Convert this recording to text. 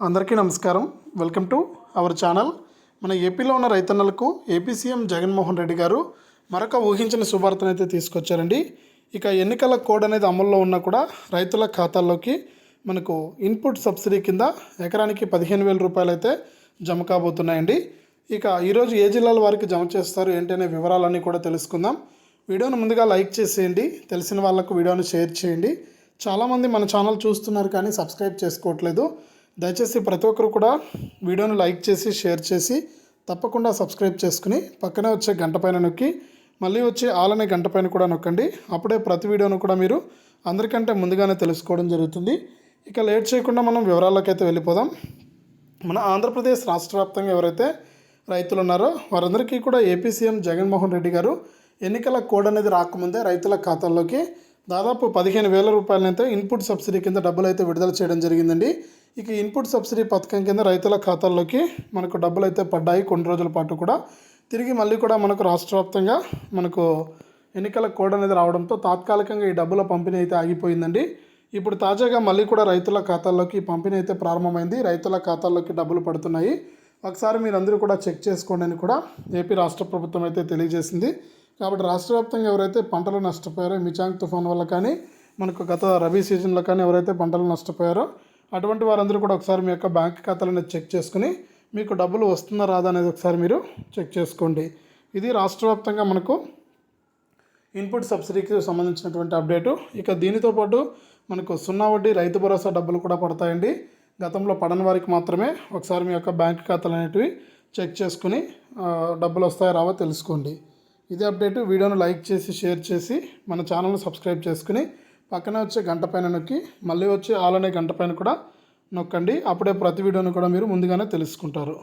అందరికీ నమస్కారం. Welcome to our channel. మన ఏపీలో ఉన్న రైతన్నలకు ఏపీ సీఎం జగన్మోహన్ రెడ్డి గారు మరొక ఊహించిన శుభార్తను అయితే తీసుకొచ్చారండి. ఇక ఎన్నికల కోడ్ అనేది అమల్లో ఉన్నా కూడా రైతుల ఖాతాల్లోకి మనకు ఇన్పుట్ సబ్సిడీ కింద ఎకరానికి పదిహేను వేల రూపాయలు అయితే జమ కాబోతున్నాయండి. ఇక ఈరోజు ఏ జిల్లాల వారికి జమ చేస్తారు ఏంటనే వివరాలన్నీ కూడా తెలుసుకుందాం. వీడియోను ముందుగా లైక్ చేసేయండి. తెలిసిన వాళ్ళకు వీడియోను షేర్ చేయండి. చాలామంది మన ఛానల్ చూస్తున్నారు కానీ సబ్స్క్రైబ్ చేసుకోవట్లేదు. దయచేసి ప్రతి ఒక్కరు కూడా వీడియోను లైక్ చేసి షేర్ చేసి తప్పకుండా సబ్స్క్రైబ్ చేసుకుని పక్కనే వచ్చే గంట పైన నొక్కి మళ్ళీ వచ్చే ఆలనే గంట పైన కూడా నొక్కండి. అప్పుడే ప్రతి వీడియోను కూడా మీరు అందరికంటే ముందుగానే తెలుసుకోవడం జరుగుతుంది. ఇక లేట్ చేయకుండా మనం వివరాల్లోకి అయితే వెళ్ళిపోదాం. మన ఆంధ్రప్రదేశ్ రాష్ట్ర వ్యాప్తంగా ఎవరైతే రైతులు ఉన్నారో వారందరికీ కూడా ఏపీ సీఎం జగన్మోహన్ రెడ్డి గారు ఎన్నికల కోడ్ అనేది రాకముందే రైతుల ఖాతాల్లోకి దాదాపు పదిహేను వేల రూపాయలనైతే ఇన్పుట్ సబ్సిడీ కింద డబ్బులు అయితే విడుదల చేయడం జరిగిందండి. ఇక ఇన్పుట్ సబ్సిడీ పథకం కింద రైతుల ఖాతాల్లోకి మనకు డబ్బులు అయితే పడ్డాయి కొన్ని రోజుల పాటు కూడా. తిరిగి మళ్ళీ కూడా మనకు రాష్ట్ర వ్యాప్తంగా మనకు ఎన్నికల కోడ్ అనేది రావడంతో తాత్కాలికంగా ఈ డబ్బుల పంపిణీ అయితే ఆగిపోయిందండి. ఇప్పుడు తాజాగా మళ్ళీ కూడా రైతుల ఖాతాల్లోకి ఈ పంపిణీ అయితే ప్రారంభమైంది. రైతుల ఖాతాల్లోకి డబ్బులు పడుతున్నాయి. ఒకసారి మీరందరూ కూడా చెక్ చేసుకోండి అని కూడా ఏపీ రాష్ట్ర ప్రభుత్వం అయితే తెలియజేసింది. కాబట్టి రాష్ట్ర వ్యాప్తంగా ఎవరైతే పంటలు నష్టపోయారో మిచాంగ్ తుఫాన్ వల్ల కానీ మనకు గత రబీ సీజన్లో కానీ ఎవరైతే పంటలు నష్టపోయారో అటువంటి వారందరూ కూడా ఒకసారి మీ యొక్క బ్యాంక్ ఖాతాలను చెక్ చేసుకుని మీకు డబ్బులు వస్తుందా రాదా అనేది ఒకసారి మీరు చెక్ చేసుకోండి. ఇది రాష్ట్ర వ్యాప్తంగా మనకు ఇన్పుట్ సబ్సిడీకి సంబంధించినటువంటి అప్డేటు. ఇక దీనితో పాటు మనకు సున్నా వడ్డీ రైతు భరోసా డబ్బులు కూడా పడతాయండి. గతంలో పడని వారికి మాత్రమే ఒకసారి మీ యొక్క బ్యాంక్ ఖాతాలు అనేటివి చెక్ చేసుకుని డబ్బులు వస్తాయో రావో తెలుసుకోండి. ఇదే అప్డేట్. వీడియోను లైక్ చేసి షేర్ చేసి మన ఛానల్ని సబ్స్క్రైబ్ చేసుకుని పక్కనే వచ్చే గంట పైన నొక్కి మళ్ళీ వచ్చే ఆలనే గంట పైన కూడా నొక్కండి. అప్పుడే ప్రతి వీడియోను కూడా మీరు ముందుగానే తెలుసుకుంటారు.